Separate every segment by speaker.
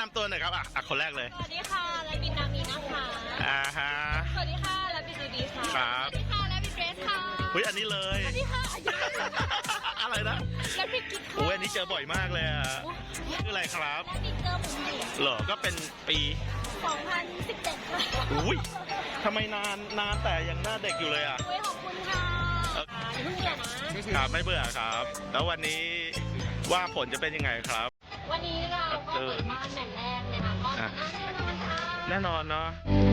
Speaker 1: นำตัวหน่อยครับอะอะคนแรกเลย
Speaker 2: สวัสดีค่ะและบินนามีนะคะ
Speaker 1: อ่าฮะ
Speaker 2: สวัสดีค่ะและบินดีดีค่ะ
Speaker 1: ครับ
Speaker 2: สวัสดีค่ะและบินเกรซค่ะ
Speaker 1: อุ้ยอันนี้เลย
Speaker 2: สวัสดีค่ะอายุ
Speaker 1: อะไรนะ
Speaker 2: และบินกิ๊กค่ะ
Speaker 1: อุ้ยอันนี้เจอบ่อยมากเลยอะชื่ออะไรครับ
Speaker 2: และบินเจอหมุนหมุน
Speaker 1: เหรอก็เป็นปี
Speaker 2: 2017ค่ะ
Speaker 1: อุ้ยทำไมนานนานแต่ยังหน้าเด็กอยู่เลยอะ
Speaker 2: โอ้ยขอบคุณค่ะ
Speaker 1: เอ่อ
Speaker 2: อ่าอย่าเพิ่งเบื่อนะครับ
Speaker 1: ไม่เบื่อครับ แล้ววันนี้ว่าผลจะเป็นยังไงครับ
Speaker 2: วันนี้ เราก็เปิดบ้านแมตช์แรกนะคะก็ชนะแน่นอนค่ะ
Speaker 1: แน่นอนเนาะ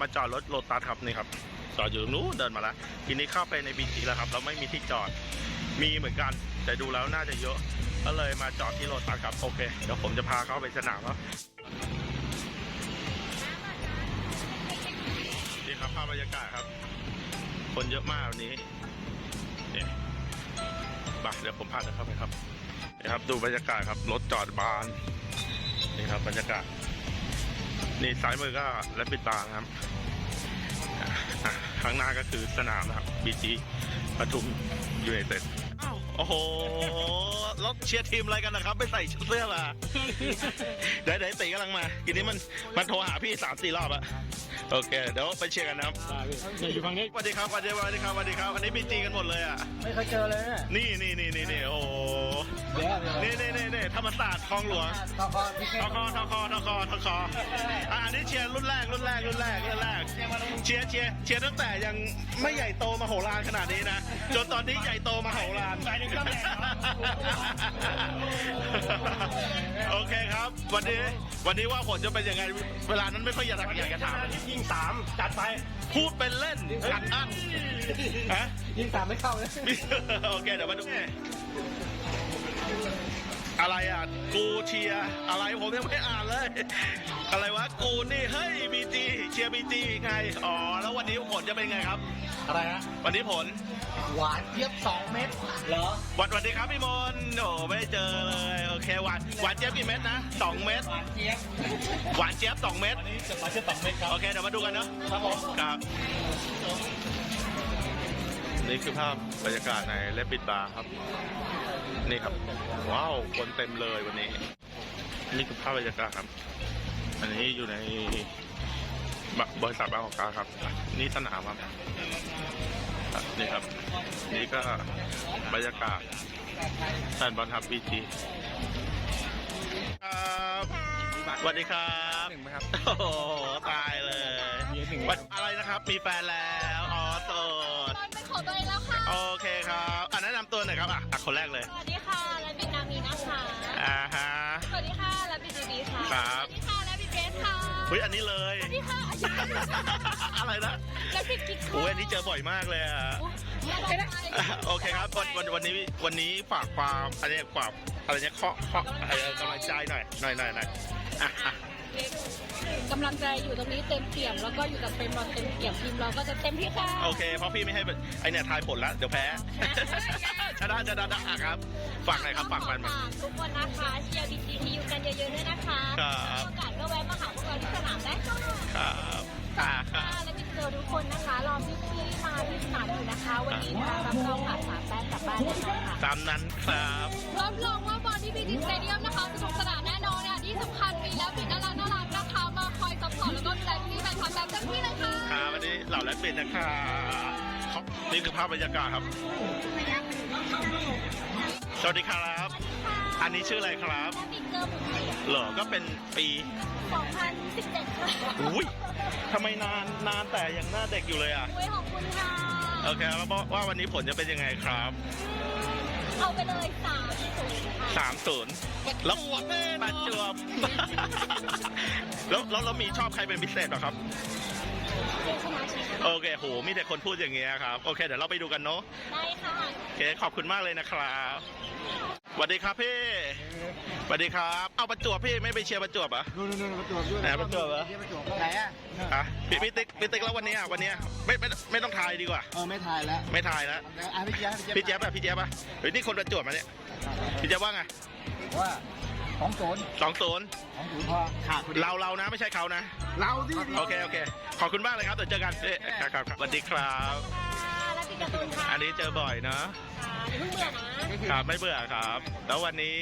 Speaker 1: มาจอดรถโลตัสครับนี่ครับ จอดอยู่ตรงนู้นเดินมาแล้ว ทีนี้เข้าไปในบีทีแล้วครับ เราไม่มีที่จอด มีเหมือนกัน แต่ดูแล้วน่าจะเยอะ ก็เลยมาจอดที่โลตัสครับ โอเค เดี๋ยวผมจะพาเข้าไปสนามแล้วนี่ครับภาพบรรยากาศครับ คนเยอะมากวันนี้เนี่ยบักเดี๋ยวผมพาเดินเข้าไปครับนี่ครับดูบรรยากาศครับรถจอดบานนี่ครับบรรยากาศ นี่ซ้ายมือก็และปิดบางครับข้างหน้าก็คือสนามนะครับบีจีปทุมยูไนเต็ดอ้าว โอ้โหรถเชียร์ทีมอะไรกันนะครับ ไม่ใส่เสื้อมาเดี๋ยวเดี๋ยวตีกำลังมาทีนี้มันมันโทรหาพี่สามสี่รอบอะโอเค เดี๋ยวไปเชียร์กันนะครับ
Speaker 3: เนี่ยอยู่ฝั่งนี้
Speaker 1: สวัสดีครับสวัสดีสวัสดีครับสวัสดีครับวันนี้บีจีกันหมดเลยอะ
Speaker 3: ไม่เคยเจอเลยเนี่ย
Speaker 1: นี่นี่นี่นี่นี่โอ้โห
Speaker 3: เดี๋ยวเดี๋ยว
Speaker 1: นี่นี่นี่นี่ธรรมศาสตร์คลองหลวง
Speaker 3: ต่อคอพี่
Speaker 1: ทคทคทคทคอะอันนี้เชียร์รุ่นแรกรุ่นแรกรุ่นแรกรุ่นแรก เชียร์เชียร์เชียร์ตั้งแต่ยังไม่ใหญ่โตมโหฬารขนาดนี้นะ จนตอนนี้ใหญ่โตมโหฬารโอเคครับ วันนี้วันนี้ว่าผลจะเป็นยังไง เวลานั้นไม่ค่อยอยากอยากจะถาม
Speaker 3: ยิงสามจัดไป
Speaker 1: พูดเป็นเล่นอัดอั้นฮะ
Speaker 3: ยิงสามไม่เข้าเลย
Speaker 1: โอเคเดี๋ยวมาดู อะไรอะ กูเชียร์อะไรผมยังไม่อ่านเลย อะไรวะ กูนี่ เฮ้ยบีจีเชียร์บีจีไง อ๋อ แล้ววันนี้ผลจะเป็นไงครับ
Speaker 3: อะไรนะ
Speaker 1: วันนี้ผล
Speaker 3: หวานเทียบสองเม็ดเหรอ
Speaker 1: วันวันดีครับพี่มนต์โอ้ไม่ได้เจอเลย โอเคหวานหวานเจี๊ยบกี่เม็ดนะสองเม็ด
Speaker 3: หวานเจี๊ยบ
Speaker 1: หวานเจี๊ยบสองเม็ด
Speaker 3: อันนี้จะมาเทียบสองเม็ดครับ
Speaker 1: โอเค เดี๋ยวมาดูกันเนาะ
Speaker 3: ครับผม
Speaker 1: ครับ นี่คือภาพบรรยากาศในเลปิดบาร์ครับ นี่ครับ ว้าว คนเต็มเลยวันนี้ นี่คือภาพบรรยากาศครับ อันนี้อยู่ในบบริษัทบางกอกกาครับ นี่สนามครับอะนี่ครับ นี่ก็บรรยากาศแฟนบอลทับบีจีครับสวัสดีครับ
Speaker 3: หนึ่งไหมครับ
Speaker 1: โอ้โหตายเลย
Speaker 3: มีหนึ่ง
Speaker 1: วันอะไรนะครับ มีแฟนแล้ว อ๋อโสด
Speaker 2: ตอนเป็น ของตัวเองแล้วค่ะ
Speaker 1: โอเคครับอะแนะนำตัวหน่อยครับอะอะคนแรกเลย
Speaker 2: สวัสดีค่ะและบินนามีนะคะ
Speaker 1: อ่าฮะ
Speaker 2: สวัสดีค่ะและบินดีดีค่ะ
Speaker 1: ครับ
Speaker 2: สวัสดีค่ะและบินเกรซค่ะ
Speaker 1: เฮ้ยอันนี้เลย
Speaker 2: สวัสดีค่ะอายุ
Speaker 1: อะไรนะ
Speaker 2: และบินกิ๊กค่ะ
Speaker 1: โอ้ยอันนี้เจอบ่อยมากเลยอะอะโอเคครับวันวันวันนี้วันนี้ฝากความอะไรเนี่ยฝากอะไรเนี่ยเคาะเคาะอะไรกำลังใจหน่อยหน่อยหน่อยหน่อยอะอะ
Speaker 2: กำลังใจอยู่ตรงนี้เต็มเปี่ยม แล้วก็อยู่กับเฟรมบอลเต็มเปี่ยมทีมเราก็จะเต็มที่ค่ะ
Speaker 1: โอเค เพราะพี่ไม่ให้ไอเนี่ยทายผลแล้วเดี๋ยวแพ้ ชนะชนะชนะครับ ฝากหน่อยครับ ฝากแฟนมา
Speaker 2: ฝากทุกคนนะคะเชียร์บีจีทียูกันเยอะๆด้วยนะคะ
Speaker 1: ครับ
Speaker 2: มีโอกาสก็แวะมาหาพวกเราที่สนามได้ค่ะ
Speaker 1: ครับอ่าครั
Speaker 2: ค่ะ
Speaker 1: บ
Speaker 2: และพี่เจอทุกคนนะคะรอพี่พี่ๆมาที่สนามอยู่นะคะ วันนี้นะคะรับรองผ่านสามแต้มกลับบ้านแน่นอนค่ะ
Speaker 1: ตามนั้นครับ
Speaker 2: รับรองว่าบอลที่บีจีสเตเดียม
Speaker 1: อ ยเป็ดนะครับนี่คือภาพบรรยากาศครับ สวัสดีครับ อันนี้ชื่ออะไรครับ
Speaker 2: บิ๊กเกอร์บุกเสีย
Speaker 1: เหรอก็เป็นปี
Speaker 2: 2017ค่ะ
Speaker 1: อุ้ยทำไมนานนานแต่ยังหน้าเด็กอยู่เลยอะ
Speaker 2: โอ้ยขอบคุณค่ะ
Speaker 1: โอเคแล้วว่าวันนี้ผลจะเป็นยังไงครับ
Speaker 2: เอาไปเลยสามศูนย์ค่ะ
Speaker 1: สามศูนย์แล้วปัจจวบแล้วแล้วเรามีชอบใครเป็นพิเศษป่ะครับ
Speaker 2: เรียนสมาชิก
Speaker 1: โอเคโหมีแต่คนพูดอย่างเงี้ยครับ โอเค เดี๋ยวเราไปดูกันเนาะ
Speaker 2: ได้ค่ะ
Speaker 1: โอเคขอบคุณมากเลยนะครับสวัสดีครับพี่ สวัสดีครับ เอาประจวบพี่ไม่ไปเชียร์ประจวบเหรอะ
Speaker 3: นู่นนู่นประจวบด้วย
Speaker 1: ไหนประจวบเหรอ
Speaker 3: ประจวบไหนอะ
Speaker 1: อะพี่พี่ติ๊กพี่ติ๊กแล้ววันเนี้ยวันเนี้ยไม่ไม่ไม่ต้องทายดีกว่า
Speaker 3: เออไม่ถ่ายแล้ว
Speaker 1: ไม่ทายแล้ว
Speaker 3: อะพี่เจี๊ยบ
Speaker 1: พี่เจี๊ยบอะพี่เจี๊ยบอะเฮ้ยนี่คนประจวบมาเนี่ยพี่เจี๊ยบว่าไง
Speaker 3: ว่าของโจน
Speaker 1: สองศูนย์
Speaker 3: ของโจนพอขาด
Speaker 1: เราเรานะไม่ใช่เขานะ
Speaker 3: เราที่
Speaker 1: โอเคโอเค ขอบคุณมากเลยครับเดี๋ยวเจอกันเอ๊ะครับครับครับสวัสดีครับ
Speaker 2: ค่ะแล้วพี่ การ์ตูนค่ะ
Speaker 1: อันนี้เจอบ่อยเนาะ
Speaker 2: ค่ะอย่าเพิ่งเบื่อนะ
Speaker 1: ครับไม่เบื่อครับ แล้ววันนี้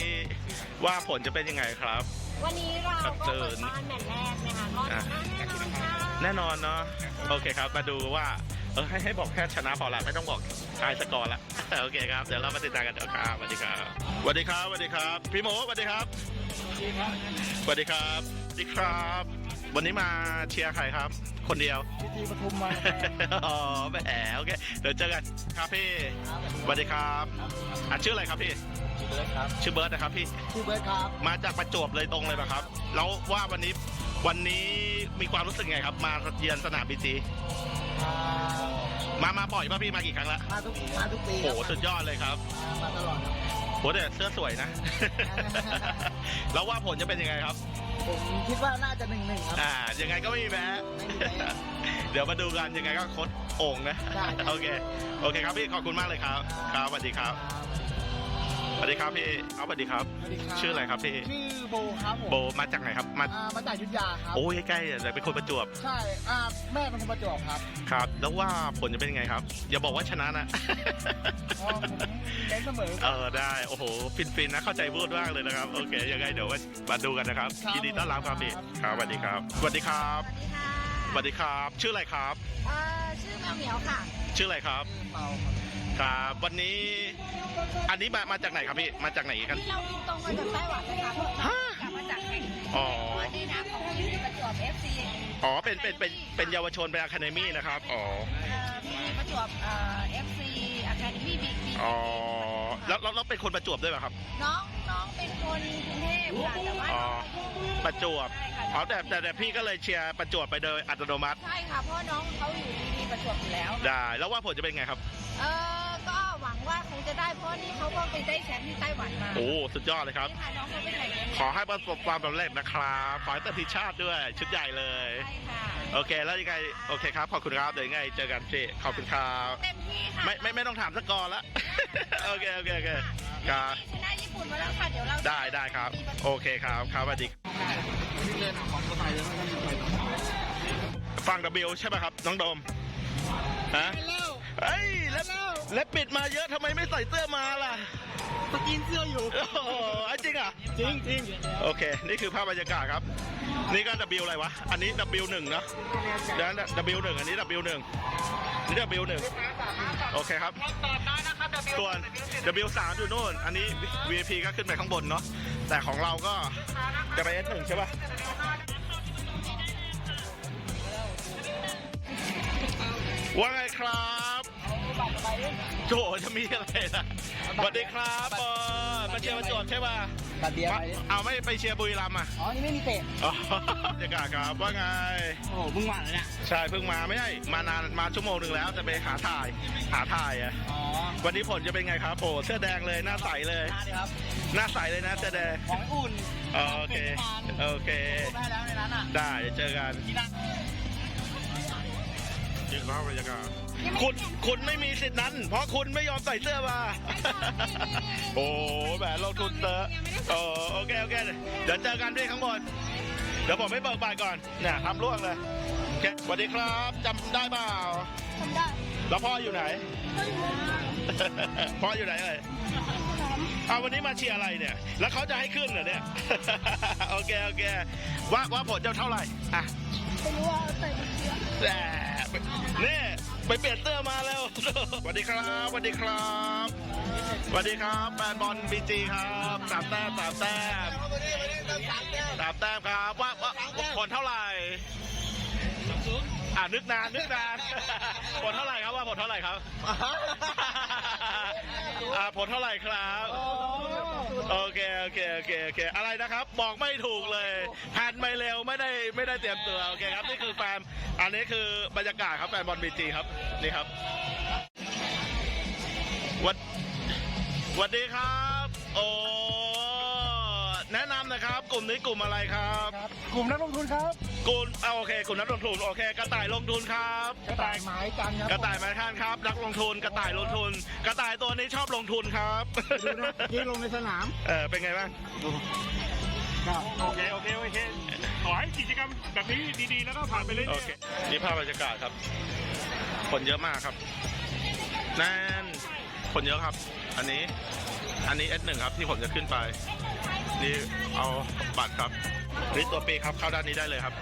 Speaker 1: ว่าผลจะเป็นยังไงครับ
Speaker 2: วันนี้เรา
Speaker 1: ครับ
Speaker 2: ก็
Speaker 1: เชิ
Speaker 2: เปิ
Speaker 1: ญ
Speaker 2: ดบ้านแมตช์แรกนะคะก็ชนะแน่นอนค่ะ
Speaker 1: แน่นอนเนาะโอเคครับ มาดูว่าเออให้ให้บอกแค่ชนะพอละไม่ต้องบอกทายสกอร์ละโอเคครับเดี๋ยวเรามาติดตามกันเดี๋ยวครับสวัสดีครับสวัสดีครับสวัสดีครับ พี่หมูสวัสดีครับสวัสดีครับสวัสดีครับ วันนี้มาเชียร์ใครครับ คนเดียว
Speaker 3: พิธีปทุมมา
Speaker 1: อ๋อแหมโอเคเดี๋ยวเจอกันครับพี่สวัสดีครับอะชื่ออะไรครับพี่
Speaker 3: ชื่อเบิร์ดครับ
Speaker 1: ชื่อเบิร์ดนะครับพี่
Speaker 3: ชื่อเบิร์ดครับ
Speaker 1: มาจากประจวบเลยตรงเลยป่ะครับ แล้วว่าวันนี้วันนี้มีความรู้สึกไงครับ มาเยือนสนามบีจี
Speaker 3: อ่า
Speaker 1: มามาบ่อยป่ะพี่มากี่ครั้งละ
Speaker 3: มาทุกมาทุกปี
Speaker 1: โอ้โหสุดยอดเลยครับ
Speaker 3: มาตลอดครับ
Speaker 1: โหแต่เสื้อสวยนะ แล้วว่าผลจะเป็นยังไงครับ
Speaker 3: ผมคิดว่าน่าจะหนึ่งหนึ่งครับ
Speaker 1: อ่า ยังไงก็ไม่มีแพ้เดี๋ยวมาดูกันยังไงก็โคดโอ่งนะ
Speaker 3: ได้
Speaker 1: โอเค โอเคครับพี่ขอบคุณมากเลยครับ ครับสวัสดีครับส วัสดีครับพี่เอาสวัสดีครับ
Speaker 3: สวัสดีครับ
Speaker 1: ชื่ออะไรครับพี่
Speaker 3: ชื่อโบครับผม
Speaker 1: โบมาจากไหนครับ มา
Speaker 3: อ่ามาจากอยุทธยาครับ
Speaker 1: โอ้ยใกล้ๆแต่เป็นคนประจวบ
Speaker 3: ใช่อ่าแม่เป็นคนประจวบครับ
Speaker 1: ครับ แล้วว่าผลจะเป็นยังไงครับ อย่าบอกว่าชนะนะ
Speaker 3: อ๋อผมเล่นเสมอ
Speaker 1: เออได้โอ้โหฟินๆนะเข้าใจพูดมากเลยนะครับโอเคยังไงเดี๋ยวมาดูกันนะครับ
Speaker 3: ครับ
Speaker 1: ยินดีต้อนรับครับพี่ครับสวัสดีครับสวัสดีครับ
Speaker 2: สวัสดีค่ะ
Speaker 1: สวัสดีครับ ชื่ออะไรครับ
Speaker 2: เอ่อชื่อแมวเหมียวค่ะ
Speaker 1: ชื่ออะไรครับ
Speaker 3: เมา
Speaker 1: ครับ วันนี้อันนี้มามาจากไหนครับพี่มาจากไหนกัน
Speaker 2: ที่เราบินตรงมาจากไต้หวันนะคะเพิ่งกลับมาจากแข่ง
Speaker 1: อ๋อ
Speaker 2: ในนามของทีมประจวบ FC
Speaker 1: อ๋อเป็นเป็นเป็นเป็นเยาวชนเป็นอะคาเดมี่นะครับอ๋อ
Speaker 2: เอ่อมีประจวบเอ่อ FC Academy Big B
Speaker 1: อ๋อแล้วแล้วแล้วเป็นคนประจวบด้วยป่ะครับ
Speaker 2: น้องน้องเป็นคนกรุงเทพค่ะแต่ว่า
Speaker 1: อ๋อ
Speaker 2: น้อง
Speaker 1: ประจวบอ๋อแต่แต่แต่พี่ก็เลยเชียร์ประจวบไปโดยอัตโนมัติ
Speaker 2: ใช่ค่ะเพราะน้องเขาอยู่ดีดีประจวบอยู่แล้วค่ะ
Speaker 1: ได้ แล้วว่าผลจะเป็นไงครับ
Speaker 2: เออ ก็หวังว่าคงจะได้เพราะนี่เขาก็ไปได้แชมป์ที่ไต้หวันมา
Speaker 1: โอ้สุดยอดเลยครับ
Speaker 2: นี่ค่ะน้องเขาไปแข่งเอง
Speaker 1: ขอให้ประสบความสำเร็จนะครับขอให้ติดทีมชาติด้วย ชุดใหญ่เลย
Speaker 2: ใช่ค่ะ
Speaker 1: โอเค แล้วยังไงโอเคครับขอบคุณครับเดี๋ยวยังไงเจอกันพี่ขอบคุณครับ
Speaker 2: เต็มที่ค่ะ
Speaker 1: ไม่ไม่ไม่ต้องถามสกอร์ละ โอเคโอเคโอเคครับ
Speaker 2: ชนะญี่ปุ่นมาแล้วค่ะเดี๋ยวเราจะ
Speaker 1: ได้ได้ครับ โอเคครับครับสวัสดี
Speaker 3: ที่เล่นของสไตล์เลยไม่ต้องไปต่อ
Speaker 1: ฟัง W ใช่ป่ะครับ น้องโดมฮะ เฮ้ยแล้วแล้วปิดมาเยอะทำไมไม่ใส่เสื้อมาล่ะ
Speaker 3: สกินเสื้ออยู่
Speaker 1: โอ้โหจริงอะ
Speaker 3: จริงจริง
Speaker 1: โอเค นี่คือภาพบรรยากาศครับ นี่ก็ W อะไรวะ อันนี้ W 1เนอะเดี๋ยวนะ W 1อันนี้ W 1นี่ W 1โอเคครับ ส่วน W 3อยู่นู่น อันนี้ VIP ก็ขึ้นไปข้างบนเนาะ แต่ของเราก็จะไป S 1ใช่ป่ะ ว่าไงครับโจจะมีอะไรนะสวัสดีครับเออมาเชียร์ประจวบใช่ป่ะ
Speaker 3: ตัดเบียร์ไป
Speaker 1: เอาไม่ไปเชียร์บุรีรัมย์อะ
Speaker 3: อ๋อ นี่ไม่มีเตะ
Speaker 1: อ๋อบรรยากาศครับว่าไง
Speaker 3: โอ้โหมึงหวานเลยเนี่ย
Speaker 1: ใช่เพิ่งมาไม่ใช่มานานมาชั่วโมงหนึ่งแล้วแต่ไปหาถ่ายหาถ่ายอะ
Speaker 3: อ๋อ
Speaker 1: วันนี้ผลจะเป็นไงครับโอ้เสื้อแดงเลยหน้าใสเลย
Speaker 3: มาดิครับ
Speaker 1: หน้าใสเลยนะเสื้อแดง
Speaker 3: ของอุ่น
Speaker 1: โอเคโอเค
Speaker 3: ได้แล้วในนั้นอะ
Speaker 1: ได้เดี๋ยวเจอกัน
Speaker 3: ที่นั่ง
Speaker 1: ยืนภาพบรรยากาศคุณคุณไม่มีสิทธินั้น เพราะคุณไม่ยอมใส่เสื้อมา โอ้แหมลงทุนเตอะโอ้โอเคโอเคเดี๋ยวเจอกันที่ข้างบน เดี๋ยวผมไม่เบิกบานก่อนเนี่ยทำล่วงเลยโอเคสวัสดีครับจำได้เปล่า
Speaker 2: ทำได้
Speaker 1: แล้วพ่ออยู่ไหน พ่ออยู่ไหนเอ่ยเอาวันนี้มาเชียร์อะไรเนี่ย แล้วเขาจะให้ขึ้นเหรอเนี่ย โอเคโอเค ว่าว่าผลจะเท่าไหร่ อะ
Speaker 3: ไม่รู้ว่าใส่มันเชือก
Speaker 1: แหมนี่ไปเปลี่ยนเสื้อมาแล้วสวัสดีครับสวัสดีครับสวัสดีครับแฟนบอลบีจีครับสามแต้มสามแต้ม
Speaker 3: เอาตัวนี้มาดิตั้งสามแก้ว
Speaker 1: สามแต้มครับว่าว่าผลเท่าไหร่อ่านึกนานนึกนานผลเท่าไหร่ครับว่าผลเท่าไหร่ครับอ่าผลเท่าไหร่ครับ โอเคโอเคโอเคโอเค อะไรนะครับบอกไม่ถูกเลยแพนไม่เร็วไม่ได้ไม่ได้เตรียมตัวโอเคครับนี่คือแฟนอันนี้คือบรรยากาศครับแฟนบอลบีจีครับนี่ครับวัดสวัสดีครับ โอ้แนะนำหนะครับ กลุ่มนี้กลุ่มอะไรครับ
Speaker 3: กลุ่มนักลงทุนครับ
Speaker 1: กลุ่มอ่าโอเคกลุ่มนักลงทุนโอเค กระต่ายลงทุนครับ
Speaker 3: กระต่ายหมายกันครับ
Speaker 1: กระต่ายมาท่านครับ นักลงทุนกระต่ายลงทุน กระต่ายตัวนี้ชอบลงทุนครับ
Speaker 3: ดูนะที่ลงในสนาม
Speaker 1: เออเป็นไงบ้าง
Speaker 4: โอเคโอเคโอเคขอให้กิจกรรมแบบนี้ดีๆแล้วก็ผ่านไปเรื่อย
Speaker 1: โอเคนี่ภาพบรรยากาศครับ คนเยอะมากครับแน่นคนเยอะครับ อันนี้ อันนี้ S1 ครับที่ผมจะขึ้นไป นี่เอาบัตรครับนี่ตัวปีครับเข้าด้านนี้ได้เลยครับ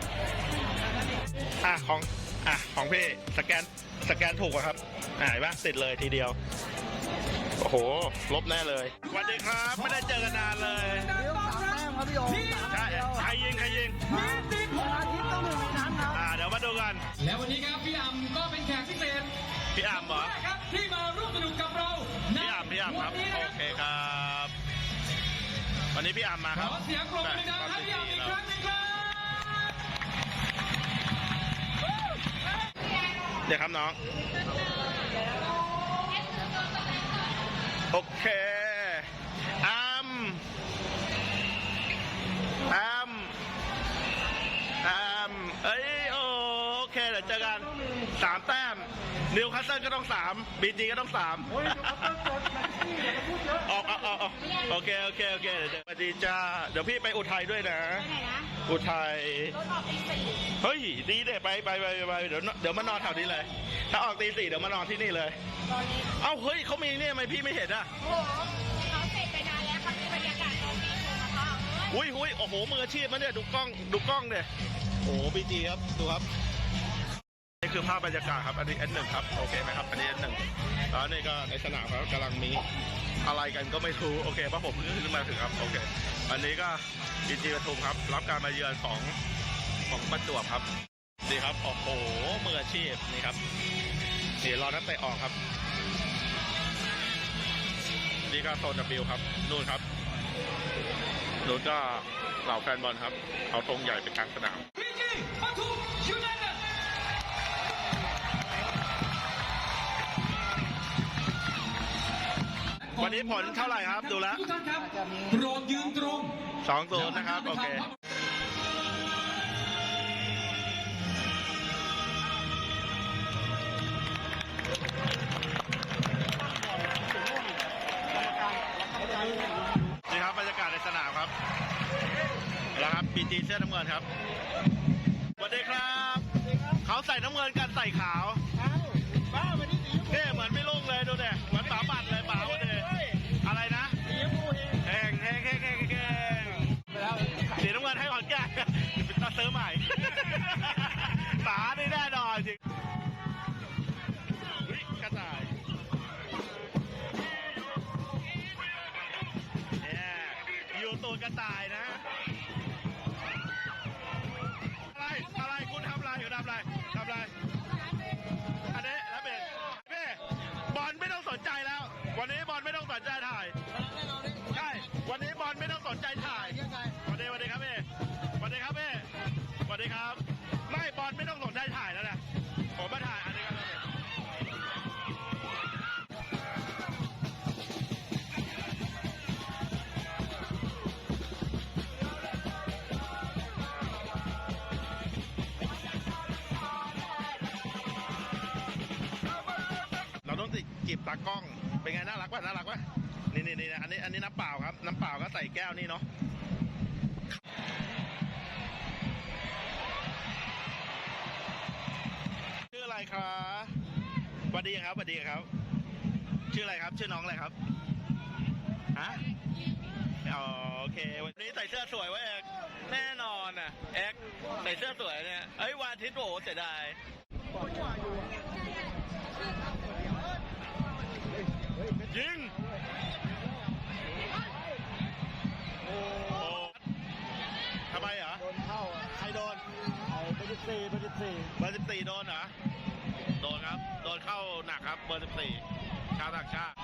Speaker 1: อะของอะของพี่สแกนสแกนถูกป่ะครับอ่าเห็นปะติดเลยทีเดียว โอ้โห ลบแน่เลยสวัสดีครับ ไม่ได้เจอกันนานเลย
Speaker 3: เลี้ยวสามแต้มครับพี่โอ๋สาม
Speaker 1: ใช่
Speaker 3: แต้ม
Speaker 1: ใครยิงใครยิง
Speaker 3: วันอาทิตย์ต้องหนึ่งในนั้นครับ
Speaker 1: อ่าเดี๋ยวมาดูกัน
Speaker 5: และวันนี้ครับพี่อ่ำก็เป็นแขกพิเศษ
Speaker 1: พี่อ่ำเหรอ
Speaker 5: วันนี้
Speaker 1: พี่อ่ำมา
Speaker 5: ข
Speaker 1: ครับ
Speaker 5: อเสียงปรบมือดังๆให้พี่อ่ำอีกครั้งหนึงครับ
Speaker 1: เดี๋ยวครับน้อง โอเค อัม อัม อัม เอ้ยโอเคเดี๋ยวเจอกันสามแต้ม นิวคาสเซิลก็ต้องสามบีจีก็ต้องสามอ อกออกออกออกโอเคโอเคโอเคเดี๋ยวเจอสวัสดีจ้าเดี๋ยวพี่ไปอุทัยด้วยนะ
Speaker 2: ไหนนะ
Speaker 1: อุทัย
Speaker 2: รถออกตีสี่
Speaker 1: เฮ้ยดีเด้ไปไปไปไปเดี๋ยวเดี๋ยวมานอนแถวนี้เลย ถ้าออกตีสี่เดี๋ยวมานอนที่นี่เลย
Speaker 2: ตอนนี้
Speaker 1: เอ้าเฮ้ยเขามีเนี่ยทำไมพี่ไม่เห็นอะ
Speaker 2: โอ้โหเขาเสร็จไปนานแล้วเขามีบรรยากาศตรงนี้อยู่นะคะเอ้ย
Speaker 1: อุ้ยอุ้ยโอ้โหมืออาชีพมันเนี่ยดูกล้องดูกล้องเนี่ยโอ้บีจีครับดูครับนี่ คือภาพบรรยากาศครับ อันนี้ N1 ครับ โอเคไหมครับ อันนี้ N1 แล้วนี่ก็ในสนามครับกำลังมีอะไรกันก็ไม่รู้โอเคเพราะผมเพิ่งขึ้นมาถึงครับโอเค อันนี้ก็บีจีปทุมครับ รับการมาเยือนของของประจวบครับดีครับโอ้โหมืออาชีพนี่ครับนี่รอนักเตะออกครับนี่ก็โซน W ครับนู่นครับนู้นก็เหล่าแฟนบอลครับ เอาธงใหญ่ไปกลางสนาม วันนี้ผลเท่าไหร่ครับดูแล้ว
Speaker 5: ทุกท่านครับโปรดยืนตรง
Speaker 1: สองศูนย์นะครับโอเคนี่ครับบรรยากาศในสนามครับแล้วครับปีจีเสื้อน้ำเงินครับสวัสดีครับ เขาใส่น้ำเงินกันใส่ขาว ซื้อใหม่ป๋าได้แน่นอนจริงกระต่ายเนี่ยอยู่ตัวกระต่ายนะ อะไร อะไร คุณทำอะไรอยู่ทำอะไรทำอะไร อันนี้แล้วเบรกเบ้บอลไม่ต้องสนใจแล้ว วันนี้บอลไม่ต้องสนใจถ่ ดีครับ ไม่บอลไม่ต้องสนใจถ่ายแล้วนะผมมาถ่ายอันนี้กันแล้วเบ้เราต้องติดจีบตากล้อง เป็นไงน่ารักป่ะน่ารักป่ะนี่นี่นี่อันนี้อันนี้น้ำเปล่าครับ น้ำเปล่าก็ใส่แก้วนี่เนาะ ออะไรครับสวัสดีครับสวัสดีครับ ชื่ออะไรครับ ชื่อน้องอะไรครับฮะอ๋อโอเค วันนี้ใส่เสื้อสวยไว้เอกแน่นอนอะเอกใส่เสื้อสวยเนี่ยเอ้ยวานอาทิตย์โอ้โหเสียดายยิงโอ้ทำไมเหรอ
Speaker 3: โดนเข้าอะ
Speaker 1: ใครโดน
Speaker 3: เอาเบอร์สิบสี่เบอร์สิบสี่
Speaker 1: เบอร์สิบสี่โดนเหรอ โด นครับโดนเข้าหนักครับเบอร์สี่ชาวต่างชาติ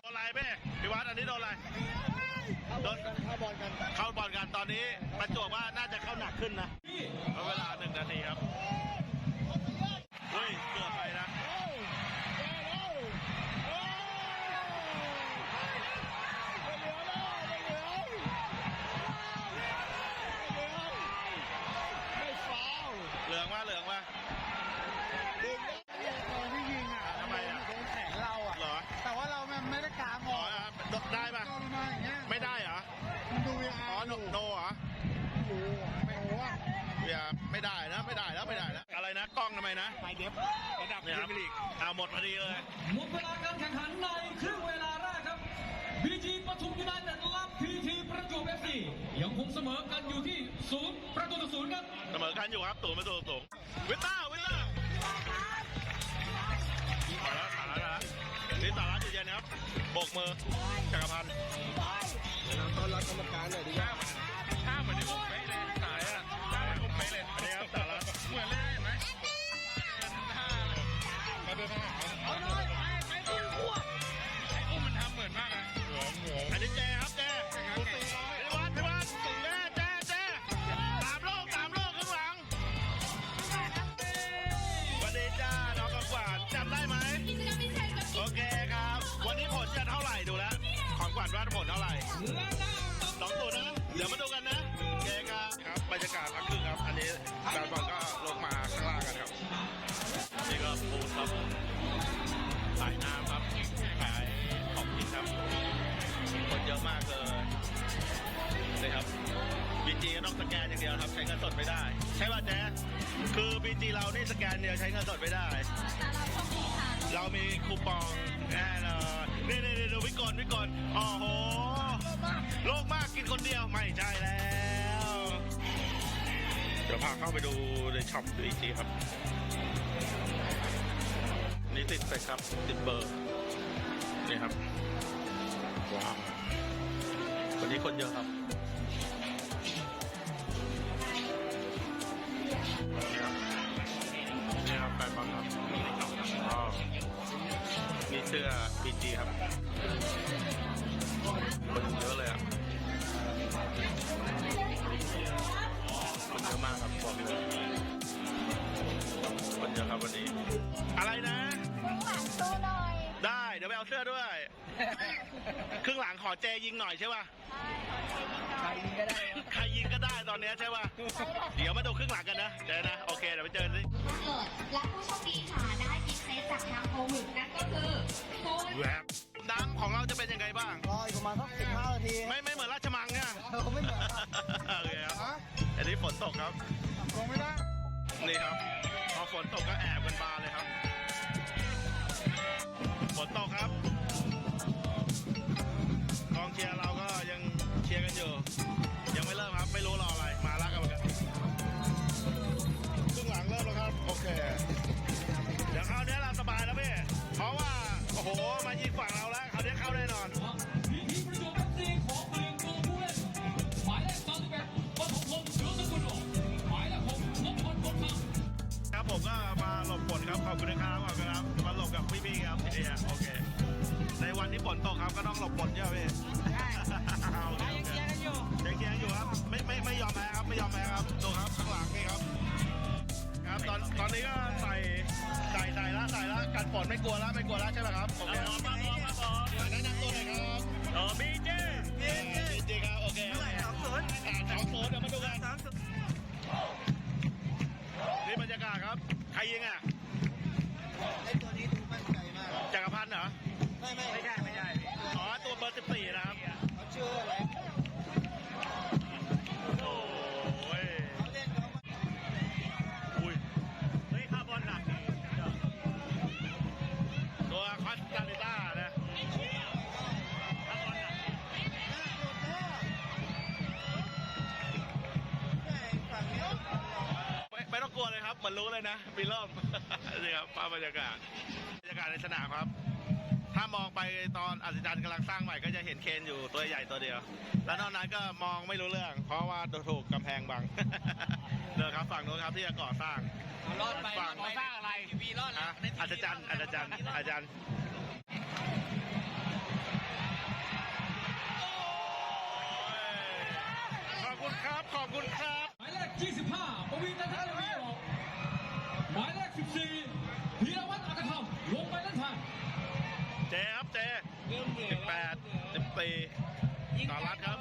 Speaker 1: โดนอะไรเป้พี่วัดอันนี้โดนอะไรโดน
Speaker 3: เข้าบอลกัน
Speaker 1: เข้าบอลกันตอนนี้ประจวบว่าน่าจะเข้าหนักขึ้นนะเวลาหนึ่งนาทีครับเฮ้ยเกือบไปนะ
Speaker 3: ไม่ฟาว
Speaker 1: เหลืองว่าเหลืองว่า
Speaker 3: ดึงตอนที่ยิงอะ
Speaker 1: ทำไมอะ
Speaker 3: โดนแขนเราอะ
Speaker 1: เหรอ
Speaker 3: แต่ว่าเรามันไม่ได้กางอ
Speaker 1: อ๋อ
Speaker 3: อก
Speaker 1: นะครับได้ปะ
Speaker 3: โดนมาอย่างเงี้ย
Speaker 1: ไม่ได้เหรอ
Speaker 3: มันดูวีอา
Speaker 1: อ๋อ
Speaker 3: ร์
Speaker 1: โนโนเหรอ
Speaker 3: โอ้โหไม่โอ้ว่า
Speaker 1: เบียร์ไม่ได้นะ ไม่ได้แล้วไม่ได้แล้ว อะไรนะ กล้องทำ ไมนะ
Speaker 3: ไปเด็บระดับ
Speaker 1: เนี่ยครับเอาหมดพอดีเลย
Speaker 5: หมดเวลาการแข่งขันในครึ่งเวลาแรกครับบีจีปทุมยูไนเต็ดรับพีทีประจวบเอฟซียังคงเสมอกันอยู่ที่ศูนย์ประตูต่อศูนย์ครับ
Speaker 1: เสมอกันอยู่ครับตูนประตูสูงวิต้าวิต้ามาแล้วมาแล้วนะนี่สาระเย็นๆนะครับโบกมือจักรพันธ์
Speaker 3: ตอนรับกรรมการหน่อยดิ
Speaker 1: ข้ามเหมือนในผมเป๊ะเลย นี่ครับบีจีก็ต้องสแกนอย่างเดียวครับ ใช้เงินสดไม่ได้ ใช่ป่ะแจ๊คคือบีจีเรานี่สแกนเดียวใช้เงินสดไม่ได้ เรามีคูปองแน่นอนนี่นี่นี่ดูวิกลวิกลโอ้โหโลกมากกินคนเดียวไม่ใช่แล้วเดี๋ยวพาเข้าไปดูในช็อปดูอีกทีครับนี่ติดไปครับติดเบอร์นี่ครับว้าววันนี้คนเยอะครับ นี่ครับนี่ครับแฟนบอลครับอ๋อมีเสื้อบีจีครับคนเยอะเลยอะคนเยอะมากครับบอกเลยคนเยอะครับวันนี้ อะไรนะ
Speaker 2: ตู้หน่อย
Speaker 1: ได้เดี๋ยวไปเอาเสื้อด้วย ครึ่งหลังขอเจยิงหน่อยใช่ป่ะ
Speaker 3: ใครยิงก็ได้
Speaker 1: ใครยิงก็ได้ต อนเนี้ยใช่ป่ะ เดี๋ยวมาดูครึ่งหลังกันนะเจอนะ โอเค เดี๋ยวไปเจอกันสิ
Speaker 6: เกิดและผู้โชคดีค่ะได้กิฟต์เซตจากทางโควิดนั่นก็คือคุณ
Speaker 1: แวบน้ำของเราจะเป็นยังไงบ้าง
Speaker 3: รออีกประมาณสักสิบห้านาที
Speaker 1: ไม่ไม่เหมือนราชมังเนี่ย
Speaker 3: เออไม่เหมือนครับ
Speaker 1: โอเคครับ
Speaker 3: ฮะ
Speaker 1: อันนี้ฝนตกครับ
Speaker 3: ลงไม่ได้
Speaker 1: นี่ครับ พอฝนตกก็แอบกันบานเลยครับ ฝนตกครับกองเชียร์เราก็ยังเชียร์กันอยู่ยัง ไม่รู้รออะไร มาแล้วกันเหมือนกันครึ่งหลังเริ่มแล้วครับ โอเค เดี๋ยวคราวนี้เราสบายแล้วพี่ เพราะว่า โอ้โห มายิงฝั่งเราแล้วคราวนี้เข้าแน่นอน
Speaker 5: พีทีประจวบเอฟซีขอเปลี่ยนตัวผู้เล่นหมายเลข31ปฐมพงเสือสกุลหลงหมายเลข6นพพลพลคำ
Speaker 1: ครับผมก็มาหลบฝนครับขอบคุณนะครับขอบคุณครับ มาหลบกับพี่ๆครับพี่เดียโอเค ในวันที่ฝนตกครับก็ต้องหลบฝนใช่ไหมพี่ โอเคโอเคยังเชียร์อยู่ครับ ไม่ไม่ไม่ยอมแพ้ครับ ไม่ยอมแพ้ครับ ดูครับข้างหลังนี่ครับ ครับตอนตอนนี้ก็ใส่ใส่ใส่ละใส่ละกันฝนไม่กลัวละไม่กลัวละใช่ไหมครับโอเคครับมาพร้อมมาพร้อมแนะนำตัวหน่อยครับเออบีเจบีเจบีเจครับโอเคโอเคสองศูนย์อ่าสองศูนย์เดี๋ยวมาดูกันนี่บรรยากาศครับ ใครยิงอะ
Speaker 3: มัน
Speaker 1: รู้เลยนะมีร่มนี่ครับภาพบรรยากาศบรรยากาศในสนามครับ ถ้ามองไปตอนอัศจรรย์กำลังสร้างใหม่ก็จะเห็นเคนอยู่ตัวใหญ่ตัวเดียว แล้วนอกนั้นก็มองไม่รู้เรื่อง เพราะว่าถูกกำแพงบังเดินครับฝั่งนู้นครับที่จะก่อสร้าง
Speaker 3: รอดไป
Speaker 1: ฝั่ง
Speaker 3: สร้างอะไรทีวีรอดแล้
Speaker 1: ฮะ
Speaker 3: วในทีวี
Speaker 1: อัศจรรย์อัศจรรย์อาจารย์ขอบคุณครับขอบคุณครับ
Speaker 5: หมายเลข25ปวีจันทร์วีออกหมายเลข 14พีรวัตรอักธรรมลงไปเล่นแทน
Speaker 1: เจครับเจ
Speaker 3: เริ่มเหนื่อย
Speaker 1: สิบแปดสิบสี่
Speaker 3: ยิง
Speaker 1: ต่อ
Speaker 3: ไกล
Speaker 1: รัด
Speaker 3: ห
Speaker 1: ครั
Speaker 3: น่
Speaker 1: บ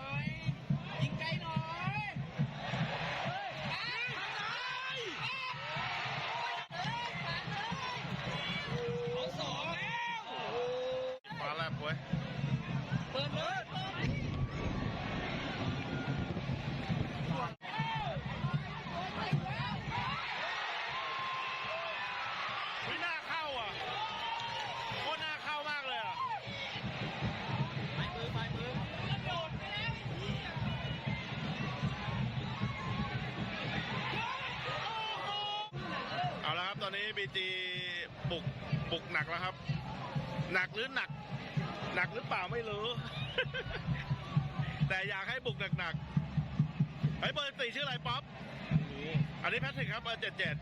Speaker 1: จีบุกบุกหนักแล้วครับ หนักหรือหนัก หนักหรือเปล่าไม่รู้ แต่อยากให้บุกหนักๆไอ้ยเบอร์สี่ชื่ออะไรป๊อปอันนี้แพทริกครับเบอร์เจ็ดเจ็ด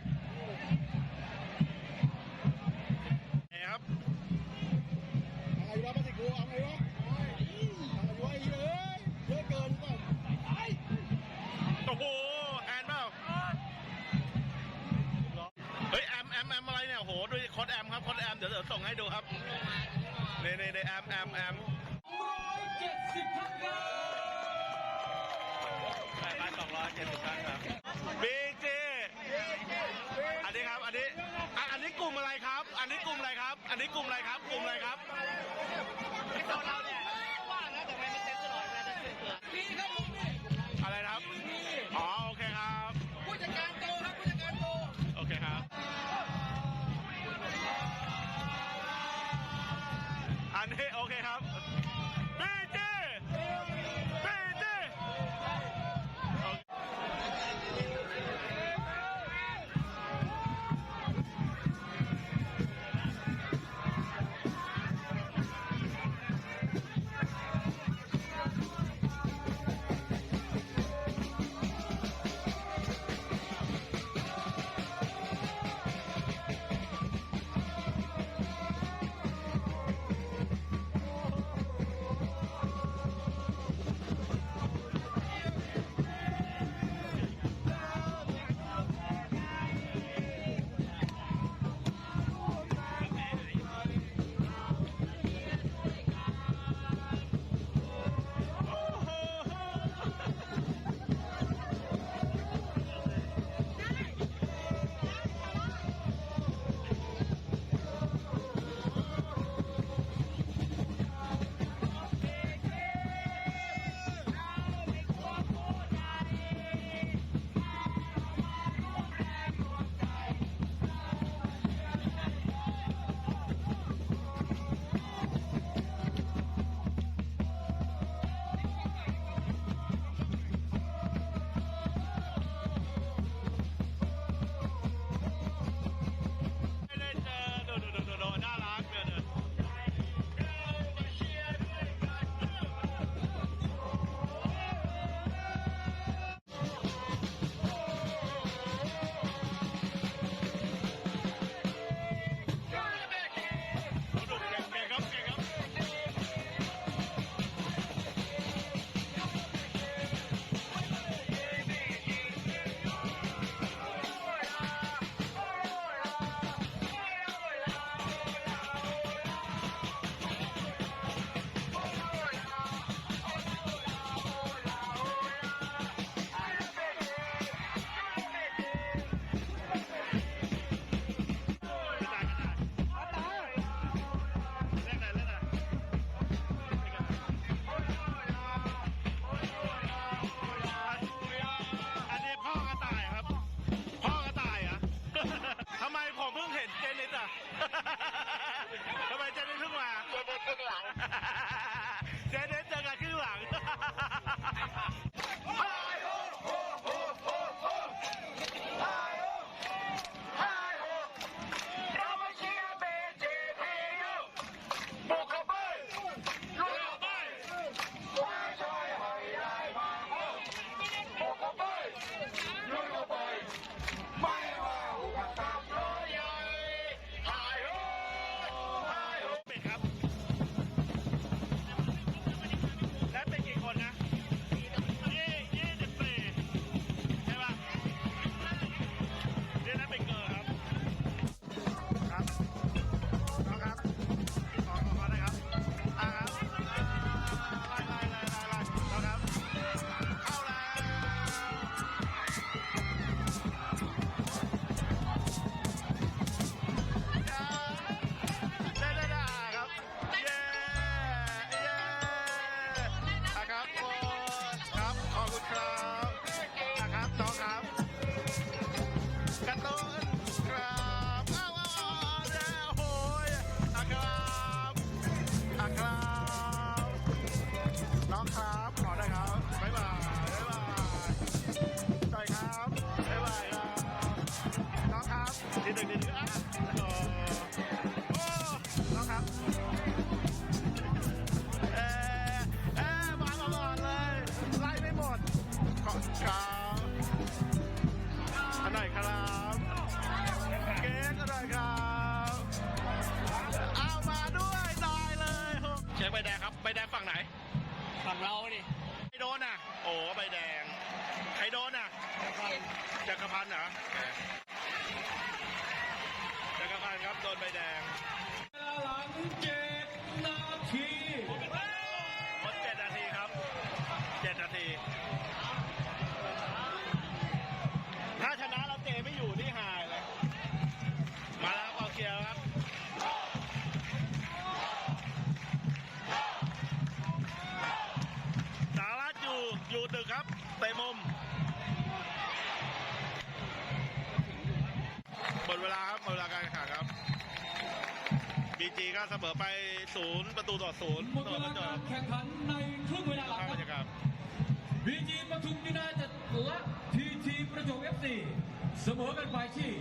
Speaker 3: อัน
Speaker 1: นี้กลุ่มอะไรครับ กลุ่มอะไรครับ ครับเก้กอร่อยครับ
Speaker 3: เอามาด้วยตา
Speaker 1: ยเลยเช็คใบแดงครับใบแดงฝั่งไหนฝั่งเรา
Speaker 7: ดิ
Speaker 1: ใครโดนอะ โอ้ใบแดงใครโดนอะจักรพันธ์เหรอจักรพันธ์ครับโดนใบแดง
Speaker 5: หลังเจ
Speaker 1: จีก็เสมอไปศูนย์ประตูต่อศูนย์
Speaker 5: หมด
Speaker 1: ต่
Speaker 5: เว
Speaker 1: อ
Speaker 5: ลา
Speaker 1: จ
Speaker 5: กา
Speaker 1: บ
Speaker 5: รแข่งขันในครึ่งเวลาหลัง
Speaker 1: ภาพ
Speaker 5: ค
Speaker 1: บร
Speaker 5: รับ
Speaker 1: รยากาศ
Speaker 5: บีจีปทุมยูไนเต็ดและพีทีประจวบเอฟซีเสมอกันไปที่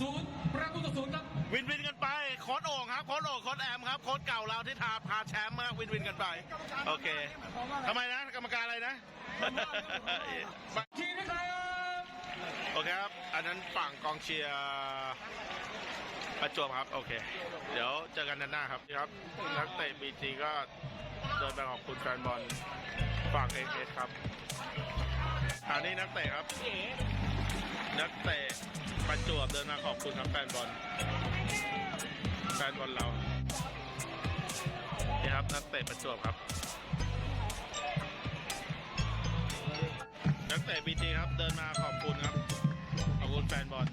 Speaker 5: ศูนย์ประตูต่อศูนย์ครับ
Speaker 1: วินวินกันไปโค้ดโอ่งครับโค้ดโอ่งโค้ดแอมครับโค้ดเก่าเราที่ทาพาแชมป์มาวินวินกันไป โอเคทำไมนะกรรมการอะไรนะ
Speaker 5: ทีนะครับ
Speaker 1: โอเคครับ อันนั้นฝั่งกองเชียร์ ประจวบครับ โอเค เดี๋ยวเจอกันนันหน้าครับนี่ครับ นักเตะบีจีก็เดินไปขอบคุณแฟนบอลฝั่งเอเอสครับอันนี้นักเตะครับ นักเตะประจวบเดินมาขอบคุณครับแฟนบอลแฟนบอลเรานี่ครับนักเตะประจวบครับ นักเตะบีจีครับเดินมาขอบคุณครับขอบคุณแฟนบอล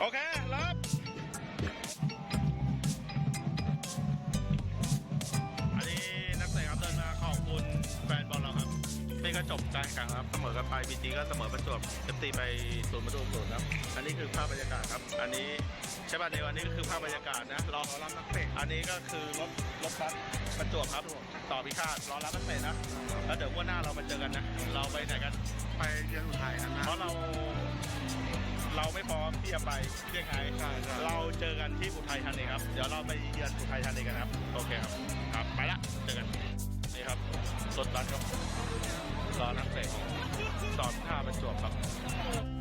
Speaker 1: โอเค รับอันนี้นักเตะครับเดินมาขอบคุณแฟนบอลเราครับนี่ก็จบการแข่งขันครับเสมอกันไปบีจีก็เสมอประจวบเอฟตีไปศูนย์ประตูศูนย์ครับ อันนี้คือภาพบรรยากาศครับ อันนี้ใช่ป่ะในวันนี้ก็คือภาพบรรยากาศนะรอรับนักเตะอันนี้ก็คือรถรถบัสประจวบครับต่อพิฆาตรอรับนักเตะนะแล้วเดี๋ยววันหน้าเรามาเจอกันนะ เราไปไหนกัน
Speaker 3: ไปเยือนอุทัยนะ
Speaker 1: เพราะเรา เราไม่พร้อมที่จะไปเซี่ยงไฮ้เราเจอกันที่อุทัยธานีครับ เดี๋ยวเราไปเยือนอุทัยธานีกันครับ โอเคครับ ครับไปละเจอกัน นี่ครับรถบัสครับรอนักเตะสอนท่าประจวบครับ